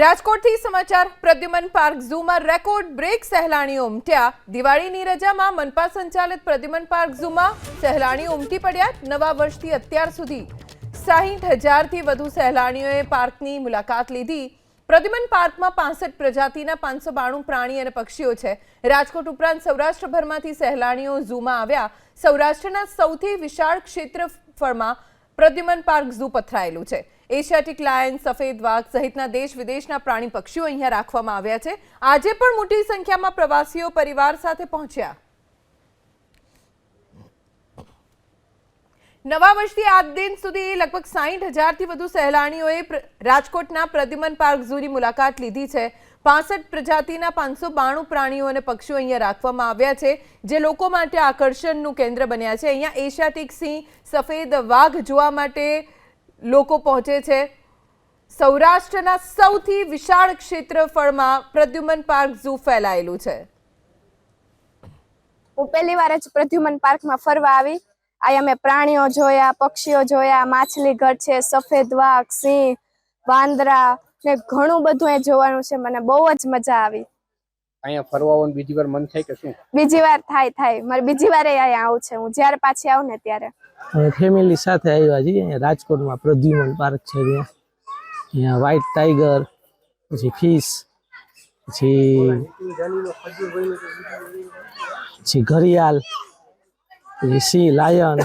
રાજકોટથી સમાચાર, પ્રદ્યુમન પાર્ક ઝૂમાં રેકોર્ડ બ્રેક સહેલાણીઓ ઉમટ્યા. દિવાળીની રજામાં મનપા સંચાલિત પ્રદ્યુમન પાર્ક ઝૂમાં સહેલાણીઓ ઉમટી પડ્યા નવા વર્ષથી અત્યાર સુધી. સાહીઠ હજારથી વધુ સહેલાણીઓએ પાર્કની મુલાકાત લીધી. પ્રદ્યુમન પાર્કમાં પાસઠ પ્રજાતિના પાંચસો બાણું પ્રાણી અને પક્ષીઓ છે. રાજકોટ ઉપરાંત સૌરાષ્ટ્રભરમાંથી સહેલાણીઓ ઝૂમાં આવ્યા. સૌરાષ્ટ્રના સૌથી વિશાળ ક્ષેત્રફળમાં પ્રદ્યુમન પાર્ક ઝૂ પથરાયેલું છે. એશિયાટિક લાયન સફેદ વાઘ સહિતના દેશ વિદેશના પ્રાણી પક્ષીઓ અહીંયા રાખવામાં આવ્યા છે. આજે પણ મોટી સંખ્યામાં પ્રવાસીઓ પરિવાર સાથે પહોંચ્યા. નવા વર્ષથી આજ દિન સુધી લગભગ સાહીઠ હજારથી વધુ સહેલાણીઓએ રાજકોટના પ્રદ્યુમન પાર્ક ઝૂની મુલાકાત લીધી છે. પાસઠ પ્રજાતિના પાંચસો બાણું પ્રાણીઓ અને પક્ષીઓ અહીંયા રાખવામાં આવ્યા છે, જે લોકો માટે આકર્ષણનું કેન્દ્ર બન્યા છે. અહીંયા એશિયાટિક સિંહ, સફેદ વાઘ જોવા માટે લોકો પહોંચે છે. સૌરાષ્ટ્રના સૌથી વિશાળ ક્ષેત્રફળમાં પ્રદ્યુમન પાર્ક ઝૂ ફેલાયેલું છે. હું પહેલી વાર જ પ્રદ્યુમન પાર્કમાં ફરવા આવી. અહીંયા મેં પ્રાણીઓ જોયા પક્ષીઓ જોયા માછલી ઘર છે સફેદ વાઘ સિંહ વાંદરા ને ઘણું બધું એ જોવાનું છે. મને બહુ જ મજા આવી. અહીંયા ફરવા આવવાનું બીજી વાર મન થાય કે શું? બીજી વાર થાય થાય. મારે બીજી વારે અહીંયા આવું છે. હું જ્યારે પાછી આવું ને ત્યારે. અમે ફેમિલી સાથે આવ્યા છીએ. અહીંયા રાજકોટમાં પ્રદ્યુમન પાર્ક છે ત્યાં. અહીંયા વ્હાઈટ ટાઈગર પછી ફિશ પછી પછી ઘડિયાળ, પછી સી લાયન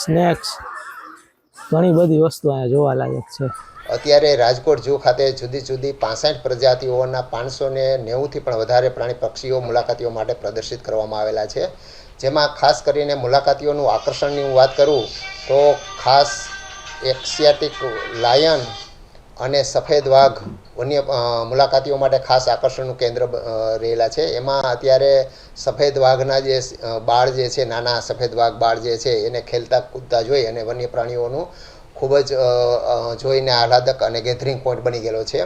સ્નેક્સ ઘણી બધી વસ્તુ અહીંયા જોવા લાયક છે. અત્યારે રાજકોટ ઝૂ ખાતે જુદી જુદી પાસઠ પ્રજાતિઓના પાંચસો ને નેવુંથી પણ વધારે પ્રાણી પક્ષીઓ મુલાકાતીઓ માટે પ્રદર્શિત કરવામાં આવેલા છે. જેમાં ખાસ કરીને મુલાકાતીઓનું આકર્ષણની હું વાત કરું તો ખાસ એક્સિયાટિક લાયન અને સફેદ વાઘ વન્ય મુલાકાતીઓ માટે ખાસ આકર્ષણનું કેન્દ્ર રહેલા છે. એમાં અત્યારે સફેદ વાઘના જે બાળ જે છે, નાના સફેદ વાઘ બાળ જે છે, એને ખેલતા કૂદતા જોઈ અને વન્ય પ્રાણીઓનું ખૂબ જ જોઈને આહલાદક અને ગેધરિંગ પોઈન્ટ બની ગયેલો છે.